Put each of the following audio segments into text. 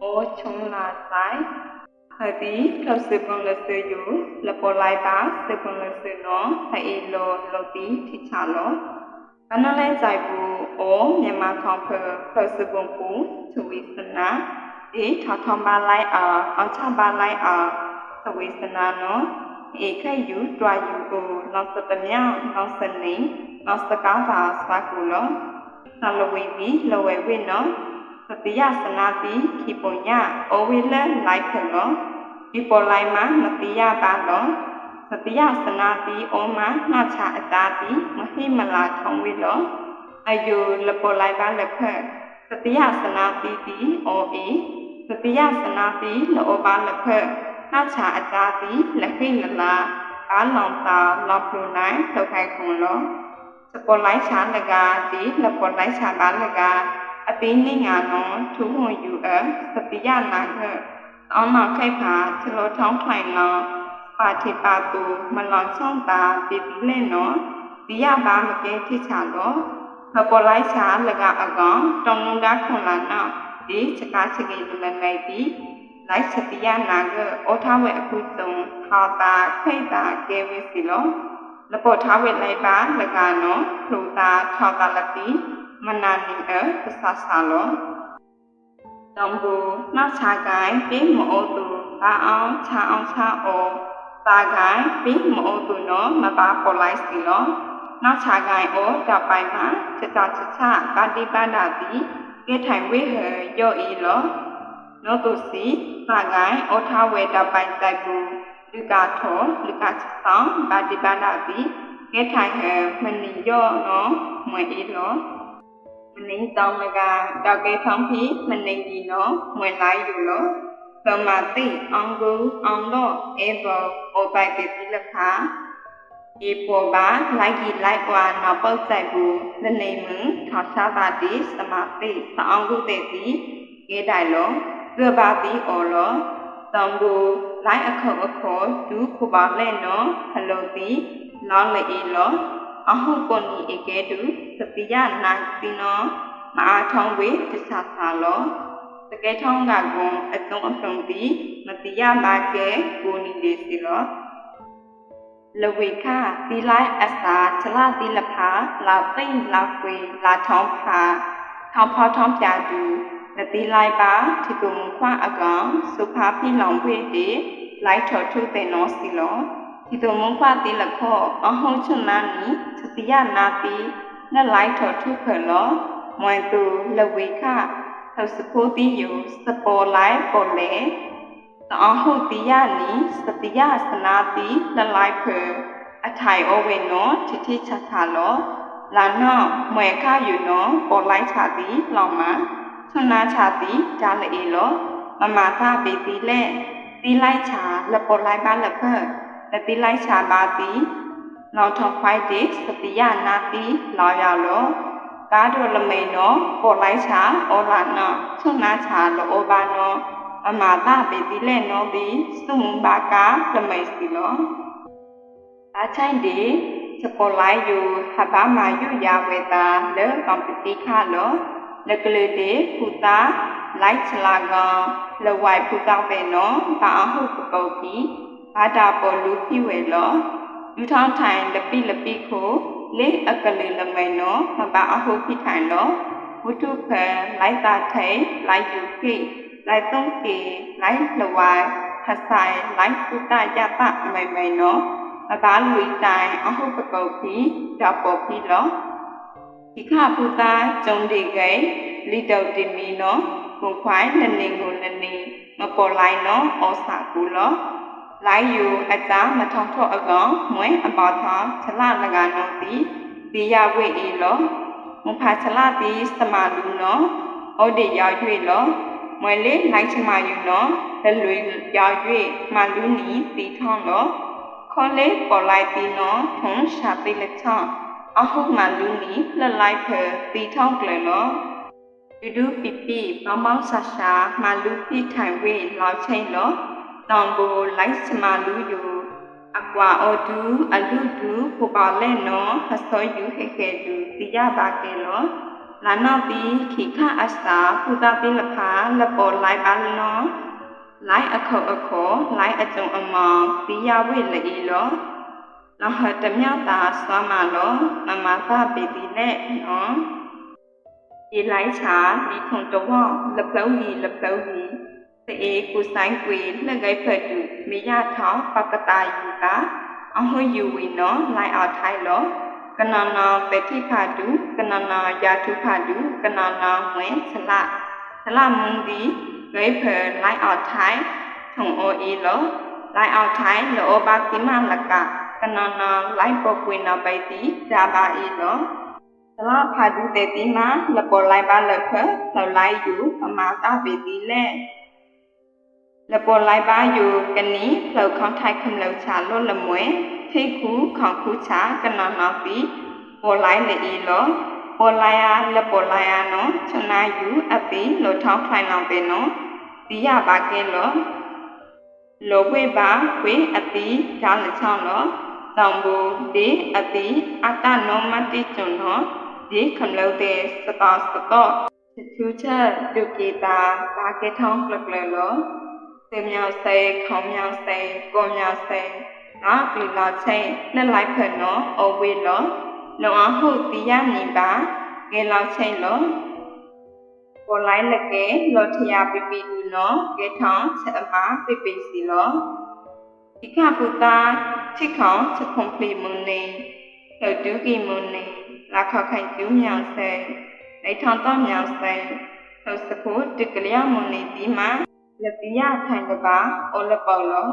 ô chung là sai hơi tí theo sự con là sự dụ là bộ lại bá sự con là sự nó hay y lô lô tí thì trả lô và nó lên giải vụ ô nhà mà thong phở phở sự bông phú chủ ý sân ná ý thọ thong ba lại ở ở cha ba lại ở chủ ý sân ná nó ý khai dụ đoà dụ ù lòng sự tâm nhau lòng sân ní lòng sự cáo vào xa cụ lô သလဝေဝီလဝေဝိနော သတိယစနာတိခိပုညဩဝိလလိုက်ခေနောဒီပေါ်လိုက်မှာမတိယပါလောသတိယစနာတိဩမနှချအတာတိမဟိမလာထုံဝိလောအယုလပေါ်လိုက်ပါလက်ဖက်သတိယစနာတိတိဩအေသတိယစနာတိလောပါလက်ဖက်နှချအတာတိလက်ခိလလာကာလောင်တာလောပလူနိုင်ထုတ်ခိုင်ခွန်လောစပေါ်လိုက်ချာလကဒီလပေါ်လိုက်ချာပါလက အပင်းနေငါနောထူဟွန်ယူအစပိယနာကအောင်းမခိုက်ဖာချလိုထောင်းထိုင်လောပါတိပါတူမလောင်ဆောင်တာပိပိလဲနောဒီယဘာမကဲထိချလောလပေါ်လိုက်ချာလကအကောင်တောင်းလုံးတာခွန်လာနောဒီစကားစကေလလိုက်ပြီးလိုက်စတိယနာကဩထဝဲအခုစုံဟာတာခိတ်တာကဲဝိစီလောလပေါ်ထားဝဲလိုက်ပါလကနောလှူတာထောက်ကလတိမနာနိအသဆဆာလောတောင်ဘူနောက်ချာကိုင်းပြီး မအိုသူဘာအောင်ချာအောင်ချာအောတာကိုင်းပြီးမအိုသူနောမပါပေါ်လိုက်စီလောနောက်ချာကိုင်းအောတပိုင်မှာချချချချပါတိပန္ဒတိကဲထိုင်ဝေဟယောဤလောနောတုစီပါကိုင်းအောထဝေတပိုင်တိုက်ဘူးလူကာထောလူကာချဆောင်ပါတိပန္ဒတိကဲထိုင်ဟမနီယောနောမွေဤလောမ နင်းတောင်းမကတောက်ကဲဖောင်းပြီးမနင်းကြီးနော်ဝင်လိုက်อยู่လို့သမာတိအောင်ကူအောင်တော့အေဘောဩပိုက်တိတိလခာဒီပေါ်ပါလိုက်ကြီးလိုက်ကွာနောက်ပုတ်ဆိုင်ဘူးလနေမထောက်စားပါတိသမာတိသအောင်ကူတဲ့တိကေတိုင်လို့ရပါတိအော်လို့တောင်ဘူလိုက်အခုအခုဒူခပါလဲနော်ဟလိုတိလောင်းလေလို့ အဟုပနိဧကေတုစတိယနာတိနောမအားထုံးဝေတစ္ဆာသာလောတကယ်ထုံးကကွန်အတုံးအစုံတိမတိယမာကဲကိုနိဒေစီလောလဝေခသီလိုက်အစာချလသီလဖာလာသိမ့်လာကွေလာထောင်းဖာထောင်းဖောက်ထောင်းပြတူလတိလိုက်ပါထိကုံခွအကောင်စုဖာဖိလောင်ဝေတေလိုက်ထော်ထုတဲ့နောစီလော ဒီတုံမုံဖတိလခောအဟုံချွန်နာနီသတိယနာတိနလိုက်ထော်ထုဖလောမွန်တူလဝေခထောက်စဖိုတိယစပေါ်လိုက်ပေါ်လေတောဟုတိယနီစတိယစနာတိနလိုက်ဖအထိုင်အဝေနောတိတိချချလောလာနောမွေခယူနောပေါ်လိုက်ချ တိလောင်မချွန်နာချတိဒါလေလောမမသာပေတိလေတီလိုက်ချာလပေါ်လိုက်ပါလဖက်လတိလိုက်ချာပါတိလောင်ထောက်ဖိုက်တိစတိယနာတိလောရလောကားတို့လမိန်နောပေါ်လိုက်ချာဩလာနောချုံနာချာလောဘာနောအမာတပေတိလဲနောတိစုမဘာကာလမိတ်စီလောအချိုင်းဒီစပေါ်လိုက်ယူဟဘာမာယူရဝေတာလေကွန်ပတိခါလောလကလေတေဖူတာလိုက်ချလာကောင်လဝိုင်ဖူတာပဲနောဘာအဟုပပုတ်တိ ဘာတာပေါ်လူပြည့်ဝဲလောလူထောင်းထိုင်လပိလပိခိုလေအကလေလမဲနောမပါအဟုဖိထိုင်လောဝတ္ထုဖဲလိုက်တာထိန်လိုက်ယူကိလိုက်သုံးကေလိုက်လဝိုင်ခဆိုင်လိုက်ပုတယတမဲမဲနောမပါလူတိုင်အဟုပကုတ်ဖိဓာပေါ်ဖိလောဒီခပုတာကျုံဒီကေလီတောတိမီနောကိုခွိုင်းနနေကိုနနေမပေါ်လိုက်နောဩစာကူလော လိုက်ယူအတာမထောက်ထော့အကောင်မွဲအပေါထောင်းချလလကနောတိတိယဝိအေလောမဖာချလတိစမလူနောဩဒီရောက်၍လောမွဲလေးလိုက်ချမယူနောလလွေရောက်၍မလူနီတိထောင်းလောခေါ်လေးပေါ်လိုက်တိနောထုံးရှာပိလက်ချောင်းအဟုမလူနီလလိုက်ဖတိထောင်းကလလောဒူဒူပိပိပေါင်းပေါင်းဆာရှာမလူပိထိုင်ဝေလောက်ချင်းလော တောင်ကိုလိုက်စမလူယူအကွာအောဒူအလူဒူကိုပါလဲနော်ဟဆောယူဟေခေဒူတိယပါကေလောလာနောက်ပြီးခိခအစတာပူတာပိလဖာလပေါ်လိုက်ပါလောလိုက်အခုအခုလိုက်အကြုံအမောင်တိယဝိလေလောလဟတမြတာစွမ်းမလောမမသပေတိနဲ့နော်ဒီလိုက်ချာဒီထုံတော့လပလုံးကြီးလပလုံးကြီး တေကူဆိုင်ကွေလက်ဂိုက်ဖတ်တူမိရထောင်းပကတာယူကအဟွယူဝီနော်လိုက်အောင်ထိုင်လောကနနာပတိဖာတုကနနာယာထုဖာတုကနနာဝင်ဆလဆလမုန်ဒီဂိဖလိုက်အောင်ထိုင်ထုံအိုအီလောလိုက်အောင်ထိုင်လောဘကိမလကကနနာလိုက်ပကွေနာပိုက်တိဒါပါအီလောဆလဖာတုတေတိမလပေါ်လိုက်ပါလခလှလိုက်ယူအမာတာပေတိလဲ လပေါ်လိုက်ပါယူကနီလှောက်ခေါင်းထိုက်ခမလောက်ချလွတ်လမွဲထိတ်ခုခေါင်ခုချကနနာပီပေါ်လိုက်လေဤလောပေါ်လိုက်ရလက်ပေါ်လိုက်ရနော်ချနာယူအပီလောထောင်းခိုင်လောင်ပင်နော်ဒီရပါကဲလောလောဝေပါဝေအတိဒါလချောင်းလောတောင်ဘူဒီအတိအတနောမတိကျွန်းနော်ဒီခမလို့တဲ့စတောစတော့ချူချက်ဒုကေတာဘာကေထောင်းပလကလော စေမြောက်စေခေါမြောက်စေကိုမြောက်စေနာပီလာချင်းလက်လိုက်ဖက်နော်အဝေးလောလုံအောင်ဟုတ်တီးရမည်ပါကဲလောက်ချင်းလောပေါ်လိုက်လကဲလောထရပိပိဒူနော်ကဲထောင်းချက်အမပိပိစီလောဒီကပုတာချိခေါင်ချက်ခုံပလီမွန်နေလှဒူကီမွန်နေလာခခိုင်ကျူးမြောင်ဆဲနေထောင်းတော့မြောင်ဆဲလှစဖို့တကလျာမွန်နေဒီမှာ လက်ပြရထိုင်ကပါအော်လပေါလော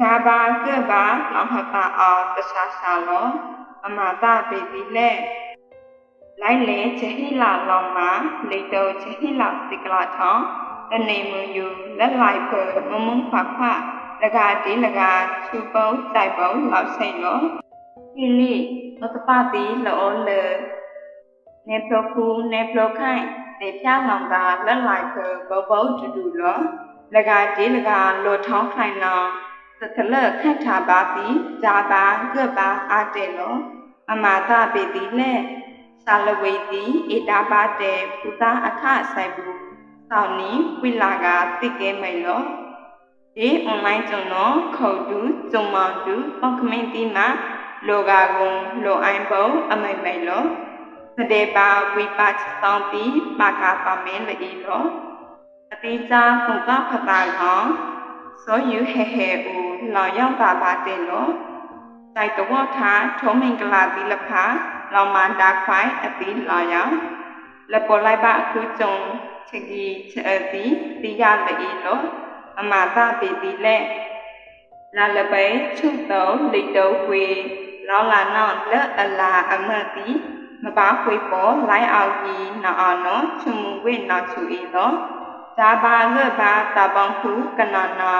ဒါပါကပါလောဟတာအောတခြားရှာလောအမတာပေတိလေလိုက်လေချဟိလာလောင်မှာလေတောချဟိလာစိကလာထောင်းတနေမူယူလက်လိုက်ဖမမုံဖဖလကတိလကချူပုံစိုက်ပုံလောက်ဆိုင်လောဟိလိသောတပတိလောလေနေပလခုနေပလခိုင်နေဖြာလောင်တာလက်လိုက်ဖဘောဘောတူတူလော လကတိလကလောထောင်းခိုင်လောင်သကလခတ်ထာပါတိဇာပါကပါအာတေလောအမာသပေတိနဲ့သာလဝေတိဧတာပါတေဘုသာအခဆိုင်ဘူးသောင်းနီဝိလာကတိကဲမိန်လောဒီအွန်လိုင်းကျွန်တော်ခုတ်တူကျုံမောင်တူပေါကမင်းတီမှာလောကကုံလောအိုင်ပုံအမိတ်မိတ်လောသတေပါဝိပါချသောင်းပြီးပါကာပါမင်းလေလော အတိစာသုကဖတာကောစောယူဟေဟေဦးလောင်ရောက်ပါပါတဲ့လို့တိုက်တော့ထားထုံးမင်္ဂလာတိလဖာလောင်မန္တာခွိုင်းအတိလောင်ရောက်လက်ပေါ်လိုက်ပါအခုကြုံချက်ကီချအတိတိရလေလို့အမသာပေတိလက်လာလပဲချုပ်တော့လိတ်တော့ခွေလောင်လာနောက်လက်အလာအမတိမပါခွေပေါ်လိုက်အောင်ကြီးနော်အောင်နော်ချုံမူဝိနောက်ချူဤတော့ ဇာဘာလွတ်ပါတပောင်ခုကနနာ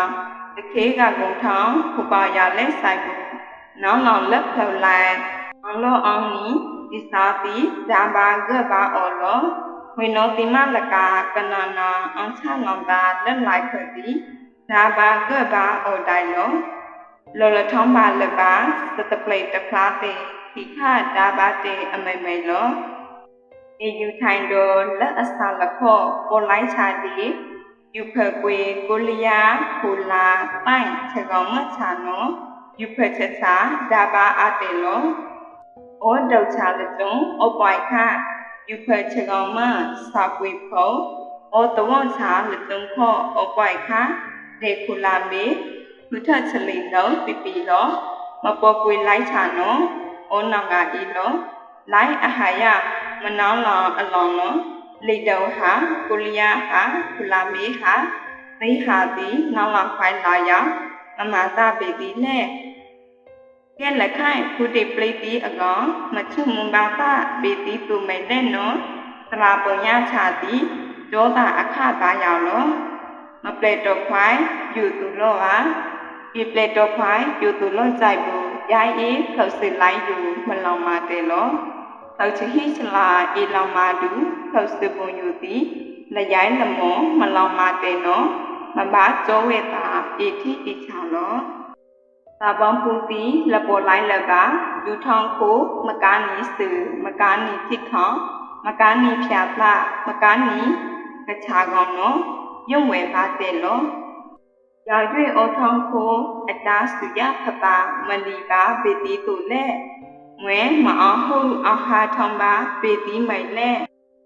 တခေကကုံထောင်းခုပါရလက်ဆိုင်ကိုနောင်းလောင်လက်ဖြော်လိုက်အောင်လောအောင်နီဒီစာတိဇာဘာကဘာအော်လောဝိနောတိမလကာကနနာအောင်ချလောင်တာလက်လိုက်ခွတိဇာဘာကဘာအော်တိုင်လောလောလထောင်းပါလက်ပါသတပလိတဖလားတေခိခဒါဘာတေအမေမေလောေ ယူထိုင်တော်လက်အစာလခော့ပေါ်လိုက်ချာတီယူဖကွေကိုလျာခူလာပိုင်ချက်ကောင်မချာနောယူဖချက်ချာဒါဘာအတေလောဩဒေါချာလတုံဩပွိုင်ခယူဖချက်ကောင်မစာကွေဖောဩတဝချာလတုံခောဩပွိုင်ခဒေခူလာမေခုထချလိနောပိပိလောမပေါ်ကွေလိုက်ချာနောဩနောင်ကဤလော လိုက်အဟာယမနောင်းလောင်အလောင်လောလိတောဟာကုလျာဟာကုလာမေဟာသိဟာတိနောင်လောင်ဖိုင်လာယမမတာပေတိနဲ့ကဲလက်ခိုင်ဖုတိပလိတိအကောင်မချုမွန်ပါတာပေတိသူမိတဲ့နောတရာပုံညချတိဒေါသအခတာရောက်လောမပလက်တော့ခွိုင်းယူသူလောဟာဒီပလက်တော့ခွိုင်းယူသူလောကြိုက်ဘူးရိုင်းအေးဖြုတ်စစ်လိုက်ယူမလောင်မာတယ်လော သောချဟိချလာအေလောင်မာတူထောက်စပွန်ယူသည်လရိုင်းလမောမလောင်မာတေနောမဘာကျောဝေတာအေတိဣချာလောသာပောင်းပူတီလပေါ်လိုက်လကလူထောင်းကိုမကားနီစုမကားနီဖြစ်ခေါမမကားနီဖြာသမကားနီကချာကောင်နော်ရုံဝဲပါတဲ့လောရာရွေဩထောင်းခိုအတားစုရဖတာမလီပါပေတီတူလ က်မွဲမအောင်ဟုအဟာထောင်းပါပေတီမိုင်လက်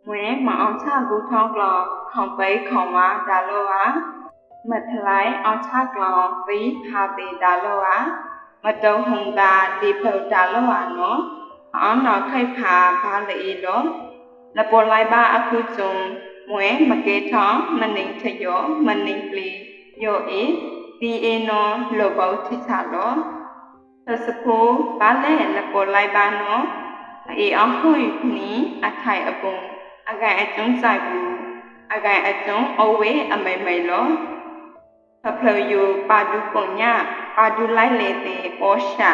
မွဲမအောင်ချကူထောင်းကလောခေါင်ပိခေါင်ဝါဒါလောဝါမထလိုက်အောင်ချကလောဝိခါပေဒါလောဝါမတုံးဟုံတာဒီဖုတ်ဒါလောဝါနော်အောင်တော့ခိုက်ခါဘာလေလောလပေါ်လိုက်ပါအခုကျုံမွဲမကေထောင်းမနှိမ်ထယောမနှိမ်ပလီယောအေဒီအေနောလောဘောတိချလော သစဖိုဘာလဲလပေါ်လိုက်ပါနော်အေအောင်ဟွိနီအထိုင်အပုံအကန်အကျုံးဆိုင်ဘူးအကန်အကျုံးအဝေးအမိမိလောဖဖလယူပါဒုပုံညာပါဒုလိုက်လေတေဩရှာ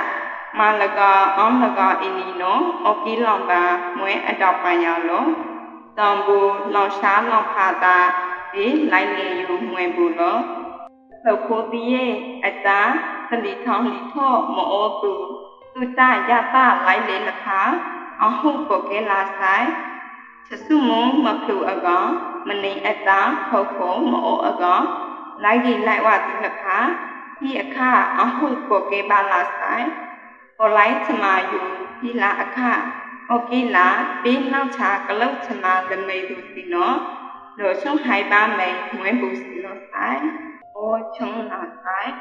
မာလကအမ်လကအင်းနီနောအကီလောင်ပါမွဲအတော့ပညာလောတံဘူလောင်ရှာလောင်ဖာတာဒီလိုက်လေယူမွဲဘူးလော လောက်ခိုတီရဲ့အတာသလီထောင်းလီထော့မောတူသူတရတာလိုက်လေလခါအဟုပုကေလာဆိုင်ချက်စုမုံမဖလူအကောင်မနေအတာခုတ်ခုံမအိုအကောင်လိုက်ဒီလိုက်ဝတိလခါဒီအခအဟုပုကေပါလာဆိုင်ပေါ်လိုက်ချမာယူဒီလာအခโอเคလာပေးနောက်ချကလုတ်ချမာလမေသူစီနော်လို့ချုံဟိုင်ပါမယ်ငွေဘူးစီလို့ဆိုင် အိုချုံလာဆိုင်